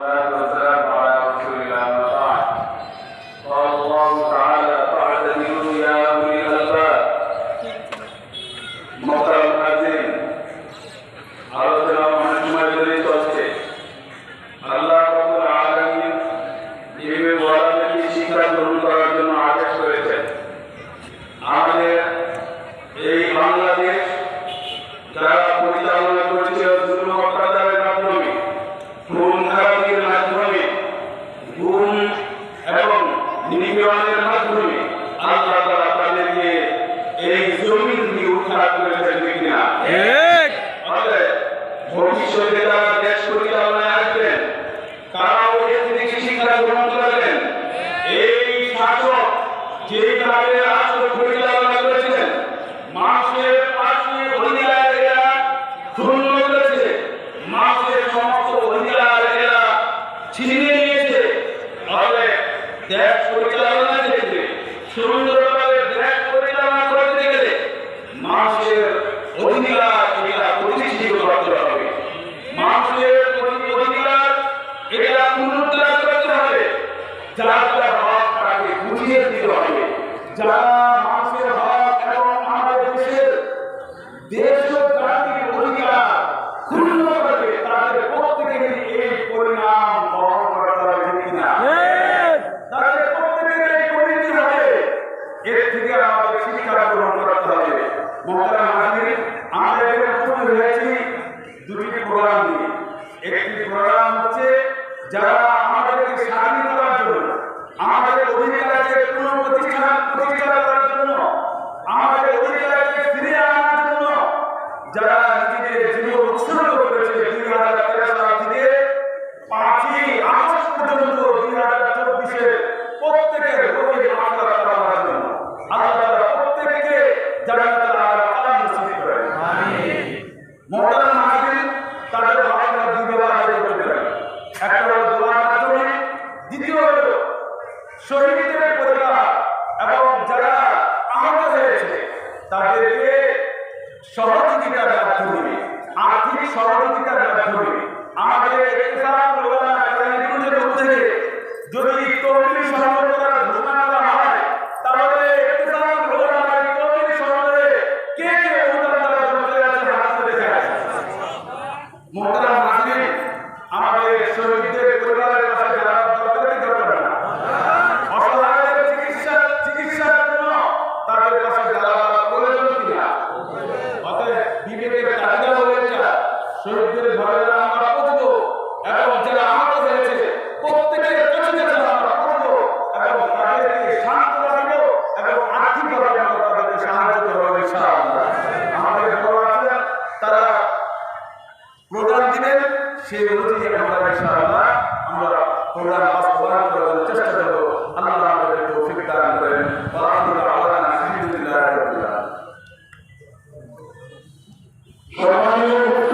啊。নিপীড়নের মাধ্যমে আল্লাহ তাআলা তাদেরকে এই জমিন থেকে উদ্ধার করেছেন ঠিক না? অতএব ভবিষ্যতে যারা দেশ পরিচালনায় আসবেন তারাও এর থেকে শিক্ষা গ্রহণ করবেন। এই শাসক রাষ্ট্র পরিচালনা করেছেন মানুষের পাশে অধিকার এরা শূন্য করেছে। মানুষের সমস্ত অধিকার এরা ছিনিয়ে দেশ পরিচালনা ক্ষেত্রে সুন্দরভাবে দেশ পরিচালনা করতে গেলে মানুষের অধিকার এটা প্রতিষ্ঠিত করতে হবে। মানুষের অধি- অধিকার এটা পুনরুদ্ধার করতে হবে। যার যার হক তাকে বুঝিয়ে দিতে হবে। যারা মানুষের হক এবং আমাদের দেশের দেশ ও জাতির অধিকার ক্ষুণ্ণ করবে তাদের প্রত্যেকের এই পরিণাম বহন করতে হবে ঠিক কিনা তাদের প্রত্যেকের এই পরিণতি হবে এর থেকে আমাদের শিক্ষা গ্রহণ করতে হবে মোহতারাম হাজির আমরা এখানে উপস্থিত হয়েছি দুটি প্রোগ্রাম নিয়ে একটি প্রোগ্রাম হচ্ছে যারা আমাদেরকে স্বাধীন করার জন্য আমাদের অধিকারকে পুনঃপ্রতিষ্ঠা প্রতিষ্ঠা করার জন্য আমাদের অধিকারকে ফিরিয়ে আনার জন্য। যারা নিজেদের জীবন উৎসর্গ করেছে দুই হাজার তেরো সাল থেকে পাঁচই আগস্ট পর্যন্ত দুই হাজার চব্বিশে প্রত্যেকের রোগী মামলা করার জন্য আল্লাহ তাআলা প্রত্যেককে জান্নাতুল আলা কালাম নসিব করেন। মোহতারাম হাজির তাদের ভাবনা দুই করতে একটা শহীদদের পরিবার এবং যারা আহত হয়েছে, তাদেরকে সহযোগিতার মাধ্যমে, আর্থিক সহযোগিতার মাধ্যমে আমাদের থেকে যদি তহবিল সংগ্রহ করার ঘোষণা করা হয়, তাহলে তহবিল কে কে হাজির আমাদের শহীদদের পরিবারের পাশে যারা দরকারি দরকার না অসহায়দের চিকিৎসা চিকিৎসার জন্য তাদের পাশে যারা প্রয়োজন কিনা অতএব বিবেকের চাহিদা হলো এটা শহীদদের ঘরে আমরা পৌঁছব এবং যারা আহত হয়েছে প্রত্যেকের কাছে কাছে আমরা পৌঁছব এবং তাদেরকে শান্ত রাখব এবং আর্থিকভাবে আমরা তাদেরকে সাহায্য করব ইনশাআল্লাহ আমাদের বড় আছে তারা প্রোগ্রাম দিবেন সেই অনুযায়ী আমরা ইনশাআল্লাহ আমরা প্রোগ্রাম বাস্তবায়ন করার চেষ্টা করব। আল্লাহ আমাদের তৌফিক দান করেন। আলহামদুলিল্লাহ সম্মানীয়